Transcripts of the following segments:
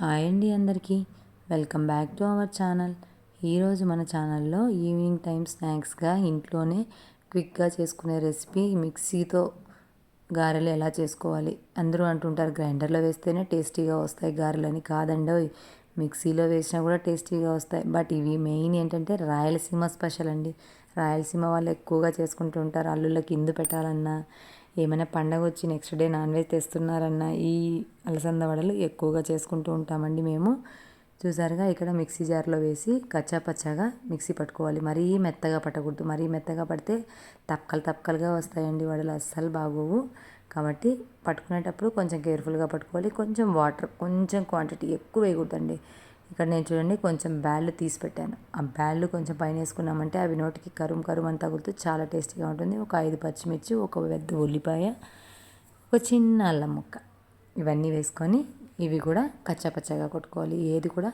Hi అండి అందరికీ. Welcome back to our channel. ఈరోజు మన ఛానల్లో ఈవినింగ్ టైం స్నాక్స్గా ఇంట్లోనే క్విక్గా చేసుకునే రెసిపీ మిక్సీతో గారెలు ఎలా చేసుకోవాలి అందరూ అంటుంటారు గ్రైండర్లో వేస్తేనే టేస్టీగా వస్తాయి గారెలని. కాదండి మిక్సీలో వేసినా కూడా టేస్టీగా వస్తాయి. బట్ ఇవి మెయిన్ ఏంటంటే రాయలసీమ స్పెషల్ అండి. రాయలసీమ వాళ్ళు ఎక్కువగా చేసుకుంటూ ఉంటారు. అల్లుళ్ళకి ఇందు పెట్టాలన్నా ఏమైనా పండగ వచ్చి నెక్స్ట్ డే నాన్ వెజ్ తెస్తున్నారన్న ఈ అలసంద వడలు ఎక్కువగా చేసుకుంటూ ఉంటామండి మేము. చూసారుగా ఇక్కడ మిక్సీ జార్లో వేసి కచ్చా పచ్చాగా మిక్సీ పట్టుకోవాలి. మరీ మెత్తగా పట్టకూడదు. మరీ మెత్తగా పడితే తప్పకలు తప్పకలుగా వస్తాయండి వడలు. అస్సలు బాగోవు. కాబట్టి పట్టుకునేటప్పుడు కొంచెం కేర్ఫుల్గా పట్టుకోవాలి. కొంచెం వాటర్ కొంచెం క్వాంటిటీ ఎక్కువ వేయకూడదండి. ఇక్కడ నేను చూడండి కొంచెం బ్యాళ్ళు తీసి పెట్టాను. ఆ బ్యాళ్ళు కొంచెం పైన వేసుకున్నామంటే అవి నోటికి కరుం కరుం అని తగులుతూ చాలా టేస్టీగా ఉంటుంది. ఒక ఐదు పచ్చిమిర్చి ఒక పెద్ద ఉల్లిపాయ ఒక చిన్న అల్లం ముక్క. ఇవన్నీ వేసుకొని ఇవి కూడా కచ్చాపచ్చాగా కొట్టుకోవాలి. ఏది కూడా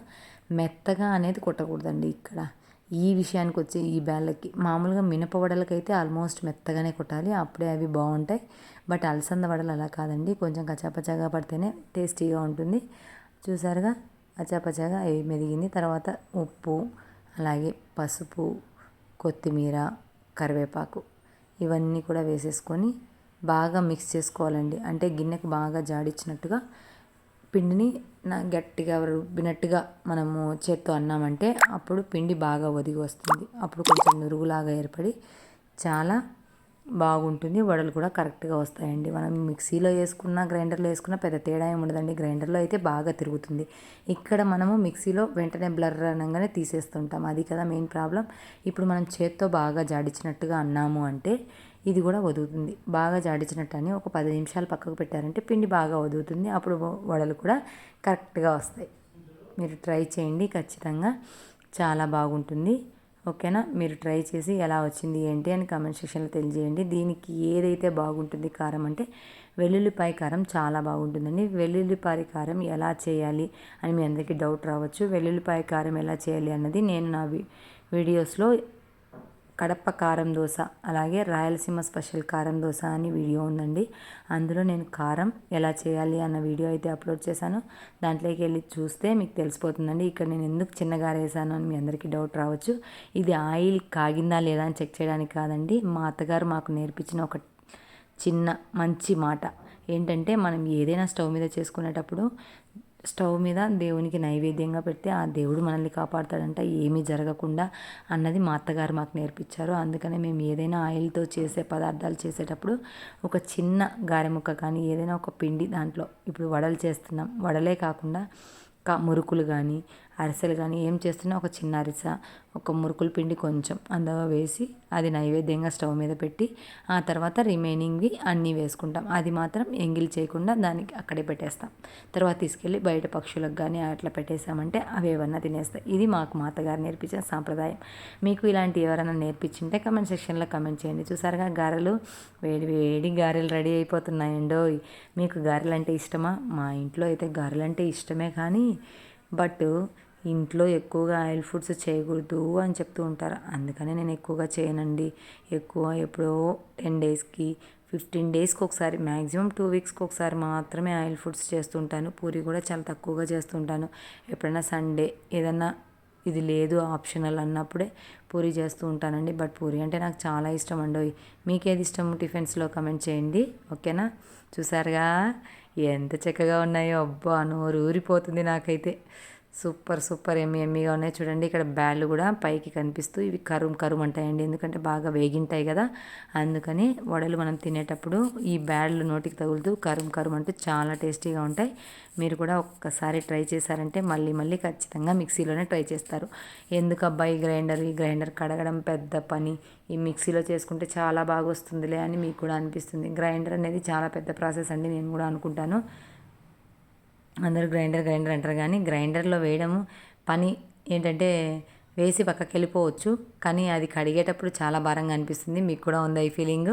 మెత్తగా అనేది కొట్టకూడదండి ఇక్కడ. ఈ విషయానికి వచ్చి ఈ బ్యాళ్ళకి. మామూలుగా మినప వడలకైతే ఆల్మోస్ట్ మెత్తగానే కొట్టాలి. అప్పుడే అవి బాగుంటాయి. బట్ అలసంద వడలు అలా కాదండి. కొంచెం కచ్చాపచ్చాగా పడితేనే టేస్టీగా ఉంటుంది. చూసారుగా? పచ్చాపచ్చాగా అవి మెదిగింది. తర్వాత ఉప్పు అలాగే పసుపు కొత్తిమీర కరివేపాకు ఇవన్నీ కూడా వేసేసుకొని బాగా మిక్స్ చేసుకోవాలండి. అంటే గిన్నెకి బాగా జాడిచ్చినట్టుగా పిండిని నా గట్టిగా రుబ్బినట్టుగా మనము చేత్తో అన్నామంటే అప్పుడు పిండి బాగా ఒదిగి వస్తుంది. అప్పుడు కొంచెం నురుగులాగా ఏర్పడి చాలా బాగుంటుంది. వడలు కూడా కరెక్ట్గా వస్తాయండి. మనం మిక్సీలో వేసుకున్న గ్రైండర్లో వేసుకున్న పెద్ద తేడా ఏమి ఉండదండి. గ్రైండర్లో అయితే బాగా తిరుగుతుంది. ఇక్కడ మనము మిక్సీలో వెంటనే బ్లర్ అనగానే తీసేస్తుంటాం. అది కదా మెయిన్ ప్రాబ్లం ఇప్పుడు మనం చేత్తో బాగా జాడించినట్టుగా అన్నాము అంటే ఇది కూడా వదుగుతుంది బాగా జాడించినట్టు అని ఒక పది నిమిషాలు పక్కకు పెట్టారంటే పిండి బాగా వదుగుతుంది అప్పుడు వడలు కూడా కరెక్ట్గా వస్తాయి. మీరు ట్రై చేయండి. ఖచ్చితంగా చాలా బాగుంటుంది. ఓకేనా? మీరు ట్రై చేసి ఎలా వచ్చింది ఏంటి అని కమెంట్ సెక్షన్లో తెలియజేయండి. దీనికి ఏదైతే బాగుంటుంది కారం అంటే వెల్లుల్లిపాయ కారం చాలా బాగుంటుందండి. వెల్లుల్లిపాయ కారం ఎలా చేయాలి అని మీ అందరికీ డౌట్ రావచ్చు. వెల్లుల్లిపాయ కారం ఎలా చేయాలి అన్నది నేను నా వీడియోస్లో కడప కారం దోశ అలాగే రాయలసీమ స్పెషల్ కారం దోశ అని వీడియో ఉందండి. అందులో నేను కారం ఎలా చేయాలి అన్న వీడియో అయితే అప్లోడ్ చేశాను. దాంట్లోకి వెళ్ళి చూస్తే మీకు తెలిసిపోతుందండి. ఇక్కడ నేను ఎందుకు చిన్నగా వేసాను అని మీ అందరికీ డౌట్ రావచ్చు. ఇది ఆయిల్ కాగిందా లేదా అని చెక్ చేయడానికి కాదండి. మా అత్తగారు మాకు నేర్పించిన ఒక చిన్న మంచి మాట. ఏంటంటే మనం ఏదైనా స్టవ్ మీద చేసుకునేటప్పుడు స్టవ్ మీద దేవునికి నైవేద్యంగా పెడితే ఆ దేవుడు మనల్ని కాపాడుతాడంట. ఏమీ జరగకుండా అన్నది మా అత్తగారు మాకు నేర్పించారు. అందుకనే మేము ఏదైనా ఆయిల్తో చేసే పదార్థాలు చేసేటప్పుడు ఒక చిన్న గారెముక్క కానీ ఏదైనా ఒక పిండి దాంట్లో ఇప్పుడు వడలు చేస్తున్నాం. వడలే కాకుండా కా మురుకులు కానీ అరిసెలు కానీ ఏం చేస్తున్నా ఒక చిన్న అరిస ఒక మురుకుల పిండి కొంచెం అందులో వేసి అది నైవేద్యంగా స్టవ్ మీద పెట్టి ఆ తర్వాత రిమైనింగ్వి అన్నీ వేసుకుంటాం. అది మాత్రం ఎంగిల్ చేయకుండా దానికి అక్కడే పెట్టేస్తాం. తర్వాత తీసుకెళ్ళి బయట పక్షులకు కానీ అట్లా పెట్టేసామంటే అవి ఏమన్నా తినేస్తాయి. ఇది మాకు మాతగారు నేర్పించిన సాంప్రదాయం. మీకు ఇలాంటి ఎవరైనా నేర్పించింటే కమెంట్ సెక్షన్లో కమెంట్ చేయండి. చూసారుగా గారెలు వేడి వేడి గారెలు రెడీ అయిపోతున్నాయండో. మీకు గారెలు అంటే ఇష్టమా? మా ఇంట్లో అయితే గారెలు అంటే ఇష్టమే కానీ బట్ ఇంట్లో ఎక్కువగా ఆయిల్ ఫుడ్స్ చేయకూడదు అని చెప్తూ ఉంటారు. అందుకనే నేను ఎక్కువగా చేయనండి. ఎక్కువ ఎప్పుడో టెన్ డేస్కి ఫిఫ్టీన్ డేస్కి ఒకసారి మ్యాక్సిమం టూ వీక్స్కి ఒకసారి మాత్రమే ఆయిల్ ఫుడ్స్ చేస్తుంటాను పూరి కూడా చాలా తక్కువగా చేస్తుంటాను ఎప్పుడైనా సండే ఏదన్నా ఇది లేదు ఆప్షనల్ అన్నప్పుడే పూరి చేస్తూ ఉంటానండి. బట్ పూరి అంటే నాకు చాలా ఇష్టం అండి. మీకేది ఇష్టం? టిఫిన్స్లో కమెంట్ చేయండి. ఓకేనా? చూసారుగా? ఎంత చక్కగా ఉన్నాయో. అబ్బా నోరు ఊరిపోతుంది నాకైతే. Super super. ఎమ్మి ఎమ్మిగా ఉన్నాయి చూడండి. ఇక్కడ బ్యాళ్ళు కూడా పైకి కనిపిస్తూ ఇవి కరుం కరుం అంటాయండి. ఎందుకంటే బాగా వేగింటాయి కదా. అందుకని వడలు మనం తినేటప్పుడు ఈ బ్యాళ్ళు నోటికి తగులుతూ కరుం కరుం అంటూ చాలా టేస్టీగా ఉంటాయి. మీరు కూడా ఒక్కసారి ట్రై చేశారంటే మళ్ళీ మళ్ళీ ఖచ్చితంగా మిక్సీలోనే ట్రై చేస్తారు. ఎందుకు అబ్బాయి గ్రైండర్ ఈ గ్రైండర్ కడగడం పెద్ద పని. ఈ మిక్సీలో చేసుకుంటే చాలా బాగా వస్తుందిలే అని మీకు కూడా అనిపిస్తుంది. గ్రైండర్ అనేది చాలా పెద్ద ప్రాసెస్ అండి. నేను కూడా అనుకుంటాను. అందరూ గ్రైండర్ గ్రైండర్ అంటారు. కానీ గ్రైండర్లో వేయడము పని ఏంటంటే వేసి పక్కకి వెళ్ళిపోవచ్చు కానీ అది కడిగేటప్పుడు చాలా భారంగా అనిపిస్తుంది. మీకు కూడా ఉంది ఈ ఫీలింగ్?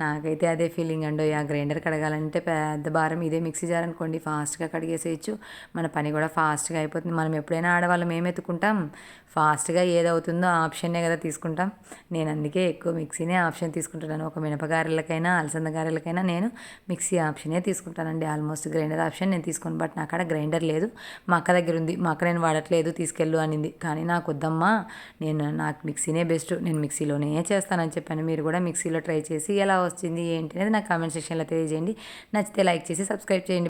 నాకైతే అదే ఫీలింగ్ అండి. ఆ గ్రైండర్ కడగాలంటే పెద్ద భారం ఇదే మిక్సీ జార్ అనుకోండి ఫాస్ట్గా కడిగేసేయచ్చు. మన పని కూడా ఫాస్ట్గా అయిపోతుంది. మనం ఎప్పుడైనా ఆడవాళ్ళం ఏం ఎత్తుకుంటాం ఫాస్ట్గా ఏదవుతుందో ఆప్షన్నే కదా తీసుకుంటాం. నేను అందుకే ఎక్కువ మిక్సీనే ఆప్షన్ తీసుకుంటున్నాను. ఒక మినపగారెలకైనా అలసంద గారెలకైనా నేను మిక్సీ ఆప్షనే తీసుకుంటానండి. ఆల్మోస్ట్ గ్రైండర్ ఆప్షన్ నేను తీసుకుని. బట్ నాకు అక్కడ గ్రైండర్ లేదు. మా అక్క దగ్గర ఉంది. మా అక్క నేను వాడట్లేదు తీసుకెళ్ళు అనింది. కానీ నాకు వద్దమ్మా నేను నాకు మిక్సీనే బెస్ట్. నేను మిక్సీలోనే చేస్తానని చెప్పాను. మీరు కూడా మిక్సీలో ట్రై చేసి ఎలా వచ్చింది ఏంటి అనేది నాకు కామెంట్ సెక్షన్లో తెలియజేయండి. నచ్చితే లైక్ చేసి సబ్స్క్రైబ్ చేయండి.